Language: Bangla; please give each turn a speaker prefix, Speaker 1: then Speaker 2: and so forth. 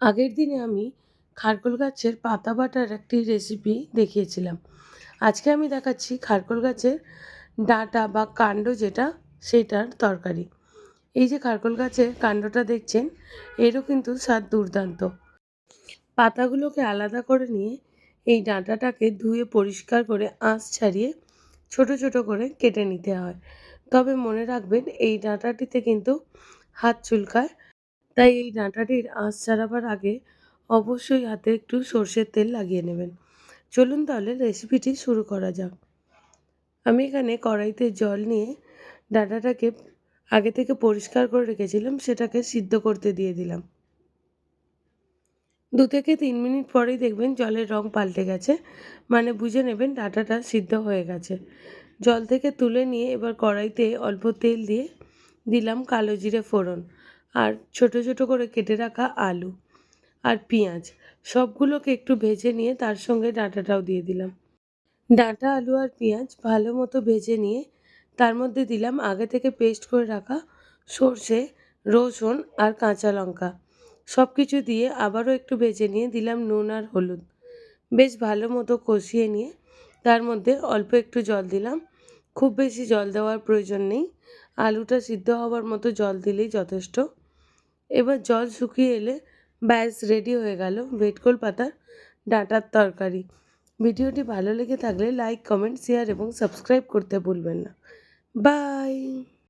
Speaker 1: আগের দিনে আমি খারকোল গাছের পাতা বাটার একটি রেসিপি দেখিয়েছিলাম। আজকে আমি দেখাচ্ছি খারকোল গাছের ডাঁটা বা কাণ্ড যেটা, সেটার তরকারি। এই যে খারকোল গাছের কাণ্ডটা দেখছেন, এরও কিন্তু স্বাদ দুর্দান্ত। পাতাগুলোকে আলাদা করে নিয়ে এই ডাঁটাটাকে ধুয়ে পরিষ্কার করে আঁশ ছাড়িয়ে ছোট ছোট করে কেটে নিতে হয়। তবে মনে রাখবেন, এই ডাঁটাটিতে কিন্তু হাত চুলকায় তাই এই ডাঁটাটির আঁশ ছাড়াবার আগে অবশ্যই হাতে একটু সর্ষের তেল লাগিয়ে নেবেন। চলুন তাহলে রেসিপিটি শুরু করা যাক। আমি এখানে কড়াইতে জল নিয়ে ডাঁটাটাকে আগে থেকে পরিষ্কার করে রেখেছিলাম, সেটাকে সিদ্ধ করতে দিয়ে দিলাম। দু থেকে তিন মিনিট পরেই দেখবেন জলের রং পাল্টে গেছে মানে বুঝে নেবেন ডাঁটাটা সিদ্ধ হয়ে গেছে। জল থেকে তুলে নিয়ে এবার কড়াইতে অল্প তেল দিয়ে দিলাম কালো জিরে ফোড়ন। আর ছোট ছোট করে কেটে রাখা আলু আর পেঁয়াজ। সবগুলোকে একটু ভেজে নিয়ে তার সঙ্গে ডাঁটাটাও দিয়ে দিলাম। ডাঁটা, আলু আর পেঁয়াজ ভালো মতো ভেজে নিয়ে তার মধ্যে দিলাম আগে থেকে পেস্ট করে রাখা সর্ষে, রসুন আর কাঁচা লঙ্কা। সব কিছু দিয়ে আবারও একটু ভেজে নিয়ে দিলাম নুন আর হলুদ। বেশ ভালো মতো কষিয়ে নিয়ে তার মধ্যে অল্প একটু জল দিলাম। খুব বেশি জল দেওয়ার প্রয়োজন নেই। আলুটা সিদ্ধ হওয়ার মতো জল দিলেই যথেষ্ট। এবার জল শুকিয়ে এলে ব্যাস রেডি হয়ে গেল ভেটকোল পাতার ডাঁটার তরকারি। ভিডিওটি ভালো লেগে থাকলে লাইক কমেন্ট শেয়ার এবং সাবস্ক্রাইব করতে ভুলবেন না। বাই